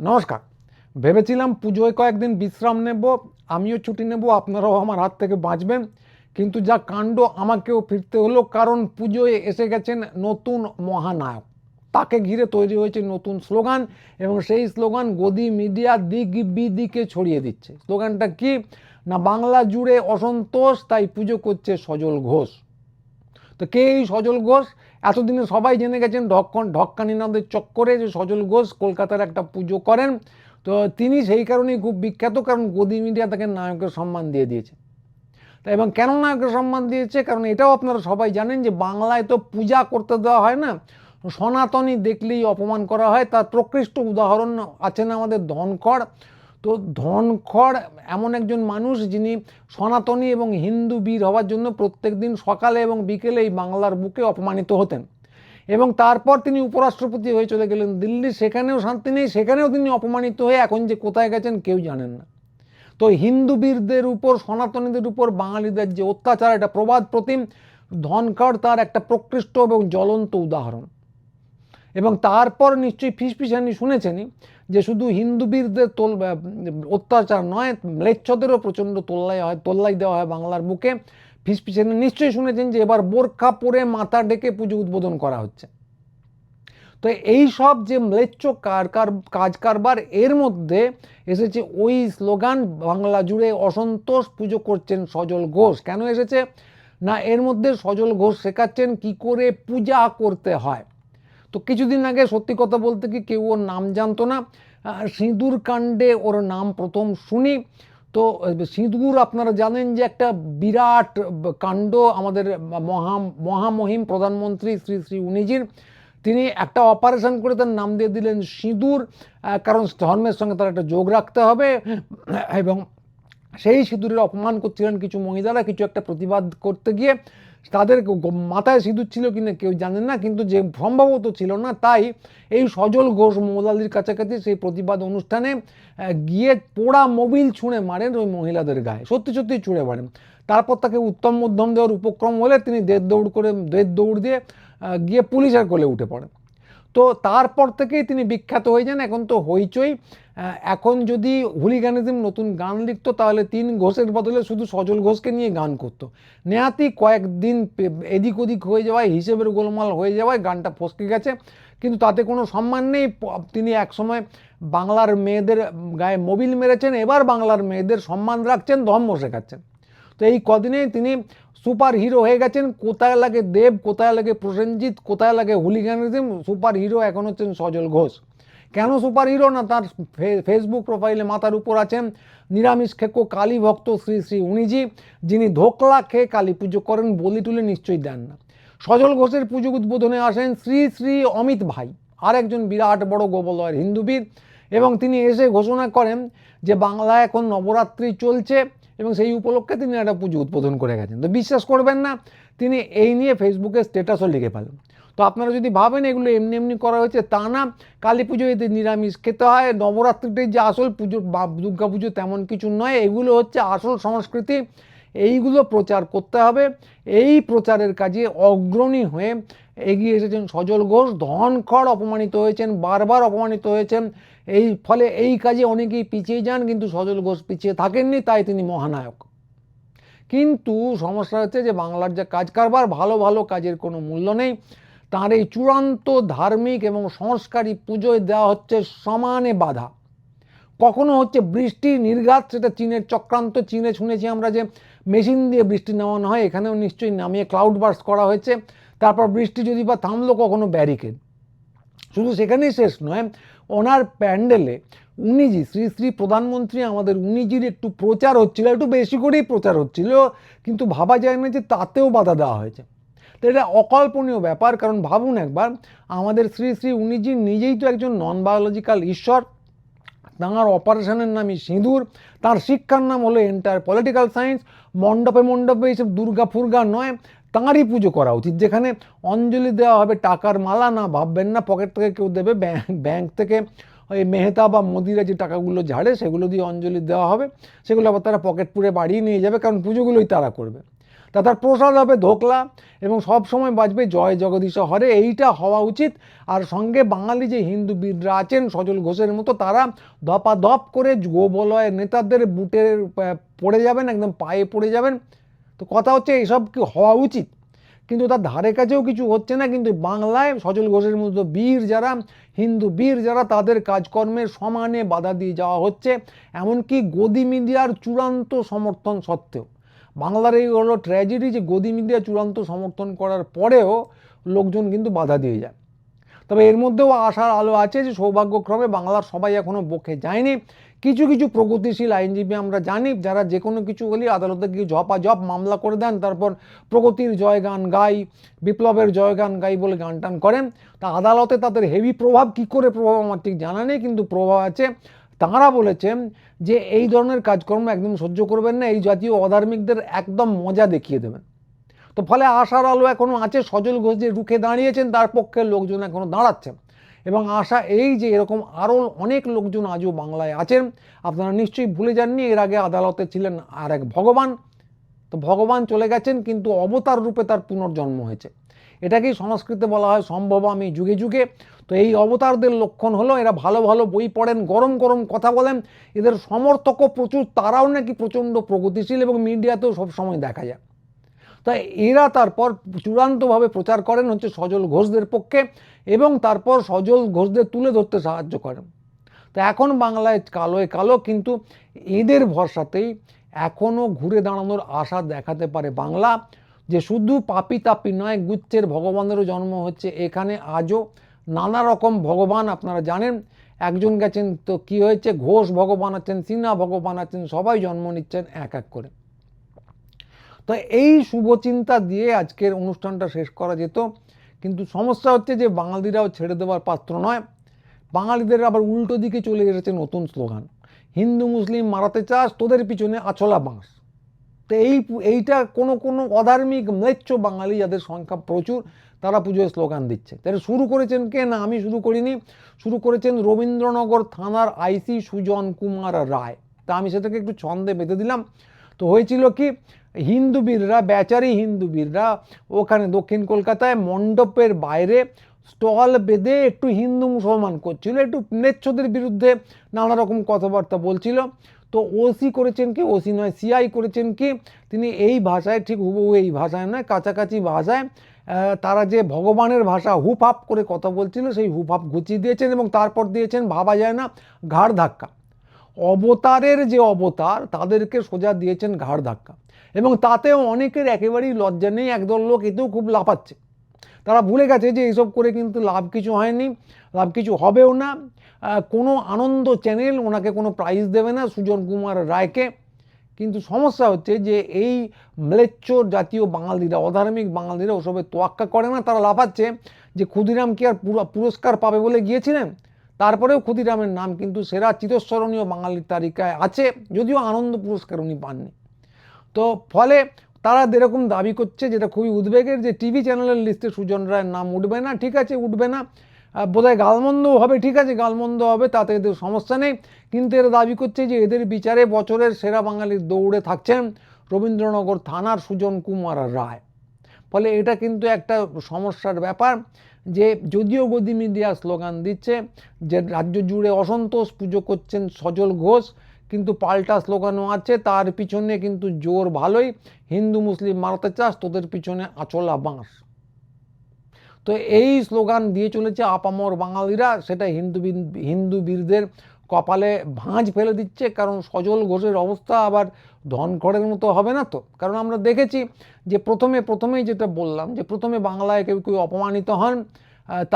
নমস্কার। ভেবেছিলাম পুজোয় কয়েকদিন বিশ্রাম নেব, আমিও ছুটি নেব, আপনারাও আমার হাত থেকে বাঁচবেন। কিন্তু যা কাণ্ড আমাকেও ফিরতে হলো, কারণ পুজোয় এসে গেছেন নতুন মহানায়ক। তাকে ঘিরে তৈরি হয়েছে নতুন স্লোগান, এবং সেই স্লোগান গদি মিডিয়া দিক বিদিকে ছড়িয়ে দিচ্ছে। স্লোগানটা কি? না, বাংলা জুড়ে অসন্তোষ, তাই পুজো করছে সজল ঘোষ। তো কে এই সজল ঘোষ? এতদিনে সবাই জেনে গেছেন ঢক্কন ঢক্কানিনাদের চক্করে যে সজল ঘোষ কলকাতার একটা পুজো করেন। তো তিনি সেই কারণেই খুব বিখ্যাত, কারণ গদি মিডিয়া তাকে নায়কের সম্মান দিয়ে দিয়েছে। তা এবং কেন নায়কের সম্মান দিয়েছে? কারণ এটাও আপনারা সবাই জানেন যে বাংলায় তো পূজা করতে দেওয়া হয় না। সনাতনী দেখলেই অপমান করা হয়। তার প্রকৃষ্ট উদাহরণ আছেন আমাদের ধনখড় তো ধনখড় এমন একজন মানুষ যিনি সনাতনী এবং হিন্দু বীর হওয়ার জন্য প্রত্যেক দিন সকালে এবং বিকেলে এই বাংলার বুকে অপমানিত হতেন। এবং তারপর তিনি উপরাষ্ট্রপতি হয়ে চলে গেলেন দিল্লি। সেখানেও শান্তি নেই, সেখানেও তিনি অপমানিত হয়ে এখন যে কোথায় গেছেন কেউ জানেন না। তো হিন্দু বীরদের উপর, সনাতনীদের উপর, বাঙালিদের যে অত্যাচার, এটা প্রবাদ প্রতিম। ধনখড় তার একটা প্রকৃষ্ট এবং জ্বলন্ত উদাহরণ। এবং তারপর নিশ্চয়ই ফিসফিসানি শুনেছেনই যে শুধু হিন্দু বীরদের তোল অত্যাচার নয়, ম্লেচ্ছদেরও প্রচণ্ড তোল্লাই হয়, তোল্লাই দেওয়া হয় বাংলার বুকে। ফিসফিসানি নিশ্চয়ই শুনেছেন যে এবার বোরখা পরে মাথা ডেকে পুজো উদ্বোধন করা হচ্ছে। তো এই সব যে ম্লেচ্ছ কার, কাজ কারবার, এর মধ্যে এসেছে ওই স্লোগান, বাংলা জুড়ে অসন্তোষ পুজো করছেন সজল ঘোষ। কেন এসেছে? না, এর মধ্যে সজল ঘোষ শেখাচ্ছেন কি করে পূজা করতে হয়। তো কিছুদিন আগে সত্যি কথা বলতে কি কেউ ওর নাম জানতো না। সিঁদুর কাণ্ডে ওর নাম প্রথম শুনি। তো সিঁদুর আপনারা জানেন যে একটা বিরাট কাণ্ড আমাদের মহা, মহামহিম প্রধানমন্ত্রী শ্রী শ্রী উনিজির। তিনি একটা অপারেশন করে তার নাম দিয়ে দিলেন সিঁদুর। কারণ ধর্মের সঙ্গে তার একটা যোগ রাখতে হবে। এবং সেই সিঁদুরের অপমান করছিলেন কিছু মহিলারা, কিছু একটা প্রতিবাদ করতে গিয়ে তাদের মাথায় সিঁদুর ছিল কিনা কেউ জানেন না, কিন্তু যে সম্ভবত ছিল না, তাই এই সজল ঘোষ মৌলালির কাছাকাছি সেই প্রতিবাদ অনুষ্ঠানে গিয়ে পোড়া মোবিল ছুঁড়ে মারেন ওই মহিলাদের গায়ে। সত্যি সত্যি ছুঁড়ে মারেন। তারপর তাকে উত্তম মধ্যম দেওয়ার উপক্রম হলে তিনি দেড় দৌড় করে, দেড় দৌড় দিয়ে গিয়ে পুলিশের কোলে উঠে পড়েন। তো তারপর থেকেই তিনি বিখ্যাত হয়ে যান। এখন তো হইচই। এখন যদি হুলিগানিজম নতুন গান লিখতো, তাহলে তিন ঘোষের বদলে শুধু সজল ঘোষকে নিয়ে গান করতো। নেহাতি কয়েকদিন এদিক ওদিক হয়ে যাওয়ায়, হিসেবের গোলমাল হয়ে যাওয়ায় গানটা ফসকে গেছে। কিন্তু তাতে কোনো সম্মান নেই। তিনি একসময় বাংলার মেয়েদের গায়ে মোবিল মেরেছেন। এবার বাংলার মেয়েদের সম্মান রাখছেন, ধর্ম শেখাচ্ছেন। তো এই কদিনেই তিনি সুপার হিরো হয়ে গেছেন। কোথায় লাগে দেব, কোথায় লাগে প্রসেনজিৎ, কোথায় লাগে হুলিগানিজম, সুপার হিরো এখন হচ্ছেন সজল ঘোষ। কেন সুপার হিরো না? তার ফেসবুক প্রোফাইলে মাথার উপর আছেন নিরামিষ খেকো কালী ভক্ত শ্রী শ্রী উনিজি, যিনি ধোকলা খেয়ে কালী পুজো করেন বলি তুলে নিশ্চয়ই দেন না। সজল ঘোষের পুজো উদ্বোধনে আসেন শ্রী শ্রী অমিত ভাই, আর একজন বিরাট বড় গোবলয়ের হিন্দুবিদ এবং তিনি এসে ঘোষণা করেন যে বাংলায় এখন নবরাত্রি চলছে এবং সেই উপলক্ষে তিনি একটা পুজো উদ্বোধন করে গেছেন। তো বিশ্বাস করবেন না, তিনি এই নিয়ে ফেসবুকে স্ট্যাটাসও লিখে ফেলেন। তো আপনারা যদি ভাবেন এগুলো এমনি এমনি করা হয়েছে, তা না। কালী পুজোয় এতে নিরামিষ খেতে হয় নবরাত্রিটাই যে আসল পুজো বা দুর্গা পুজো তেমন কিছু নয়, এগুলো হচ্ছে আসল সংস্কৃতি। এইগুলো প্রচার করতে হবে। এই প্রচারের কাজে অগ্রণী হয়ে এগিয়ে এসেছেন সজল ঘোষ ধনখড় অপমানিত হয়েছেন, বারবার অপমানিত হয়েছেন। এই ফলে এই কাজে অনেকেই পিছিয়ে যান, কিন্তু সজল ঘোষ পিছিয়ে থাকেননি, তাই তিনি মহানায়ক। কিন্তু সমস্যা হচ্ছে যে বাংলার যে কাজ কারবার ভালো ভালো কাজের কোনো মূল্য নেই। তার এই চূড়ান্ত ধার্মিক এবং সংস্কারী পুজোয় দেওয়া হচ্ছে সমানে বাধা। কখনো হচ্ছে বৃষ্টি, নির্ঘাত, সেটা চীনের চক্রান্ত, চীনে শুনেছি আমরা যে মেশিন দিয়ে বৃষ্টি নামানো হয়, এখানেও নিশ্চয়ই নামিয়ে ক্লাউড বার্স করা হয়েছে। তারপর বৃষ্টি যদি বা থামলো কখনো ব্যারিকেড শুধু সেখানেই শেষ নয়, ওনার প্যান্ডেলে উনিজি, শ্রী শ্রী প্রধানমন্ত্রী আমাদের উনিজির একটু প্রচার হচ্ছিল, একটু বেশি করেই প্রচার হচ্ছিল, কিন্তু ভাবা যায় না যে তাতেও বাধা দেওয়া হয়েছে। তো এটা অকল্পনীয় ব্যাপার, কারণ ভাবুন একবার, আমাদের শ্রী শ্রী উনিজি নিজেই তো একজন নন বায়োলজিক্যাল ঈশ্বর, তাঁর অপারেশনের নামই সিঁদুর, তার শিক্ষার নাম হলো এন্টার পলিটিক্যাল সায়েন্স মণ্ডপে মণ্ডপে এইসব দুর্গা ফুর্গা নয় তাঁরই পুজো করা উচিত, যেখানে অঞ্জলি দেওয়া হবে, টাকার মালা না ভাববেন না, পকেট থেকে কেউ দেবে ব্যাংক থেকে ওই মেহতা বা মোদিরা যে টাকাগুলো ঝাড়ে, সেগুলো দিয়ে অঞ্জলি দেওয়া হবে, সেগুলো আবার তারা পকেট পুরে বাড়িয়ে নিয়ে যাবে, কারণ পুজোগুলোই তারা করবে। তা তার প্রসাদ হবে ধোকলা, এবং সব সময় বাজবে জয় জগদীশ হরে, এইটা হওয়া উচিত। আর সঙ্গে বাঙালি যে হিন্দু বীররা আছেন, সজল ঘোষের মতো, তারা দপাদপ করে গোবলয় নেতাদের বুটের পড়ে যাবেন, একদম পায়ে পড়ে যাবেন। তো কথা হচ্ছে এসব কি হওয়া উচিত? কিন্তু তার ধারে কাছেও কিছু হচ্ছে না, কিন্তু বাংলায় সজল ঘোষের মতো বীর যারা, হিন্দু বীর যারা, তাদের কাজকর্মের সমানে বাধা দিয়ে যাওয়া হচ্ছে। এমনকি গদি মিডিয়ার চূড়ান্ত সমর্থন সত্ত্বেও। বাংলার এই হলো ট্র্যাজেডি যে গদি মিডিয়া চূড়ান্ত সমর্থন করার পরেও লোকজন কিন্তু বাধা দিয়ে যায়। তবে এর মধ্যেও আশার আলো আছে যে সৌভাগ্যক্রমে বাংলার সবাই এখনও বকে যায়নি। কিছু কিছু প্রগতিশীল আইনজীবী আমরা জানি, যারা যে কোনো কিছু হলে আদালতে গিয়ে ঝপাঝপ মামলা করে দেন, তারপর প্রগতির জয়গান গাই, বিপ্লবের জয়গান গাই বলে গান টান করেন। তা আদালতে তাদের হেভি প্রভাব কি করে প্রভাব আমার ঠিক জানা নেই, কিন্তু প্রভাব আছে। তাঁরা বলেছেন যে এই ধরনের কাজকর্ম একদম সহ্য করবেন না, এই জাতীয় অধার্মিকদের একদম মজা দেখিয়ে দেবেন। তো ফলে আশার আলো এখনও আছে, সজল ঘোষ যে রুখে দাঁড়িয়েছেন, তার পক্ষে লোকজন এখনও দাঁড়াচ্ছেন। এবং আশা এই যে এরকম আরও অনেক লোকজন আজও বাংলায় আছেন, আপনারা নিশ্চয়ই ভুলে যাননি, এর আগে আদালতে ছিলেন আর এক ভগবান। তো ভগবান চলে গেছেন, কিন্তু অবতার রূপে তার পুনর্জন্ম হয়েছে। এটাকেই সংস্কৃতে বলা হয় সম্ভব আমি যুগে যুগে। তো এই অবতারদের লক্ষণ হলো, এরা ভালো ভালো বই পড়েন, গরম গরম কথা বলেন। এদের সমর্থকও প্রচুর, তারাও নাকি প্রচণ্ড প্রগতিশীল এবং মিডিয়াতেও সবসময় দেখা যায়। তাই এরা তারপর চূড়ান্তভাবে প্রচার করেন হচ্ছে সজল ঘোষদের পক্ষে এবং তারপর সজল ঘোষদের তুলে ধরতে সাহায্য করেন। তো এখন বাংলায় কালোয় কালো কিন্তু এদের ভরসাতেই এখনও ঘুরে দাঁড়ানোর আশা দেখাতে পারে বাংলা, যে শুধু পাপি তাপি নয়, গুচ্ছের ভগবানেরও জন্ম হচ্ছে এখানে। আজও নানা রকম ভগবান আপনারা জানেন। একজন গেছেন তো কি হয়েছে? ঘোষ ভগবান আছেন, সিনহা ভগবান আছেন, সবাই জন্ম নিচ্ছেন এক এক করে। তো এই শুভচিন্তা দিয়ে আজকের অনুষ্ঠানটা শেষ করা যেত। কিন্তু সমস্যা হচ্ছে যে বাঙালিরাও ছেড়ে দেওয়ার পাত্র নয়। বাঙালিদের আবার উল্টো দিকে চলে এসেছে নতুন স্লোগান। হিন্দু, মুসলিম মারাতে চাস, তোদের পিছনে আছলা বাঁশ। তো এই এইটা কোনো কোনো অধার্মিক ম্লেচ্ছ বাঙালি যাদের সংখ্যা প্রচুর, তারা পুজোয় স্লোগান দিচ্ছে। তাহলে শুরু করেছেন কে? না, আমি শুরু করিনি। শুরু করেছেন রবীন্দ্রনগর থানার আইসি সুজন কুমার রায়। তা আমি সেটাকে একটু ছন্দে বেঁধে দিলাম। তো হয়েছিল কি হিন্দু বীররা বেচারি হিন্দু বীররা ওখানে দক্ষিণ কলকাতায় মণ্ডপের বাইরে স্টল বেঁধে একটু হিন্দু মুসলমান করছিল, একটু নেচ্ছদের বিরুদ্ধে নানা রকম কথাবার্তা বলছিল। তো ওসি করেছেন কি? ওসি নয়, সিআই করেছেন কি? তিনি এই ভাষায়, ঠিক হুবহু এই ভাষায় নয়, কাছাকাছি ভাষায় তারা যে ভগবানের ভাষা হুপ হাপ করে কথা বলছিল, সেই হুপ হাপ ঘুচিয়ে দিয়েছেন এবং তারপর দিয়েছেন, ভাবা যায় না, ঘাড় ধাক্কা। অবতারের যে অবতার, তাদেরকে সোজা দিয়েছেন ঘাড় ধাক্কা। এবং তাতেও অনেকের একেবারেই লজ্জা নেই, একদল লোক এতেও খুব লাফাচ্ছে। তারা ভুলে গেছে যে এইসব করে কিন্তু লাভ কিছু হয়নি, লাভ কিছু হবেও না। কোনো আনন্দ চ্যানেল ওনাকে কোনো প্রাইজ দেবে না সুজন কুমার রায়কে। কিন্তু সমস্যা হচ্ছে যে এই ম্লেচ্ছ জাতীয় বাঙালিরা, অধার্মিক বাঙালিরা ওসবে তোয়াক্কা করে না, তারা লাফাচ্ছে যে ক্ষুদিরাম কি আর পুরস্কার পাবে বলে গিয়েছিলেন? তারপরেও ক্ষুদিরামের নাম কিন্তু সেরা চিরস্মরণীয় বাঙালির তালিকায় আছে, যদিও আনন্দ পুরস্কার উনি পাননি। তো ফলে তারা যেরকম দাবি করছে, যেটা খুবই উদ্বেগের যে টিভি চ্যানেলের লিস্টে সুজন রায়ের নাম উঠবে না, ঠিক আছে, উঠবে না। বোধহয় গালমন্দও হবে, ঠিক আছে গালমন্দ হবে, তাতে এদের সমস্যা নেই। কিন্তু এরা দাবি করছে যে এদের বিচারে বছরের সেরা বাঙালির দৌড়ে থাকছেন রবীন্দ্রনগর থানার সুজন কুমার রায়। ফলে এটা কিন্তু একটা সমস্যার ব্যাপার যে যদিও গদি মিডিয়া স্লোগান দিচ্ছে, যে রাজ্য জুড়ে অসন্তোষ পুজো করছেন সজল ঘোষ কিন্তু পাল্টা স্লোগানও আছে, তার পিছনে কিন্তু জোর ভালোই। হিন্দু, মুসলিম মারতে চাস, তোদের পিছনে আচলা বাঁশ। তো এই স্লোগান দিয়ে চলেছে আপামর বাঙালিরা, সেটা হিন্দু হিন্দু বীরদের কপালে ভাঁজ ফেলে দিচ্ছে, কারণ সজল ঘোষের অবস্থা আবার ধনখড়ের মতো হবে না তো? কারণ আমরা দেখেছি যে প্রথমে, প্রথমেই যেটা বললাম, যে প্রথমে বাংলায় কেউ কেউ অপমানিত হন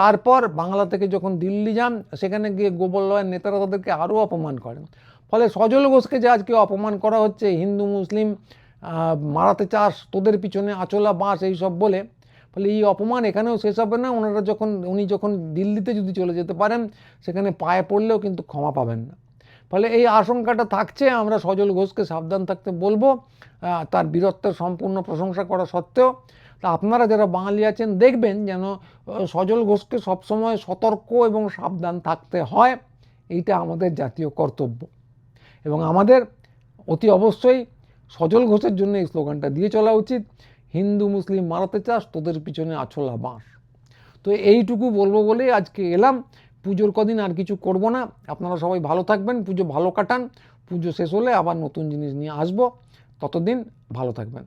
তারপর বাংলা থেকে যখন দিল্লি যান, সেখানে গিয়ে গোবলয়ের নেতারা তাদেরকে আরও অপমান করেন। ফলে সজল ঘোষকে যে আজকে অপমান করা হচ্ছে, হিন্দু, মুসলিম মারাতে চাস, তোদের পিছনে আচলা, বাঁশ এইসব বলে, ফলে এই অপমান এখানেও শেষ হবে না। ওনারা যখন, উনি যখন দিল্লিতে যদি চলে যেতে পারেন, সেখানে পায়ে পড়লেও কিন্তু ক্ষমা পাবেন না। ফলে এই আশঙ্কাটা থাকছে, আমরা সজল ঘোষকে সাবধান থাকতে বলব তার বীরত্বের সম্পূর্ণ প্রশংসা করা সত্ত্বেও। তা আপনারা যারা বাঙালি আছেন, দেখবেন যেন সজল ঘোষকে সবসময় সতর্ক এবং সাবধান থাকতে হয়, এইটা আমাদের জাতীয় কর্তব্য। এবং আমাদের অতি অবশ্যই সজল ঘোষের জন্য এই স্লোগানটা দিয়ে চলা উচিত, হিন্দু, মুসলিম মারাতে চাস, তোদের পিছনে আছলা বাঁশ। তো এইটুকু বলব বলে আজকে এলাম। পুজোর কদিন আর কিছু করব না। আপনারা সবাই ভালো থাকবেন, পুজো ভালো কাটান, পুজো শেষ হলে আবার নতুন জিনিস নিয়ে আসব। ততদিন ভালো থাকবেন।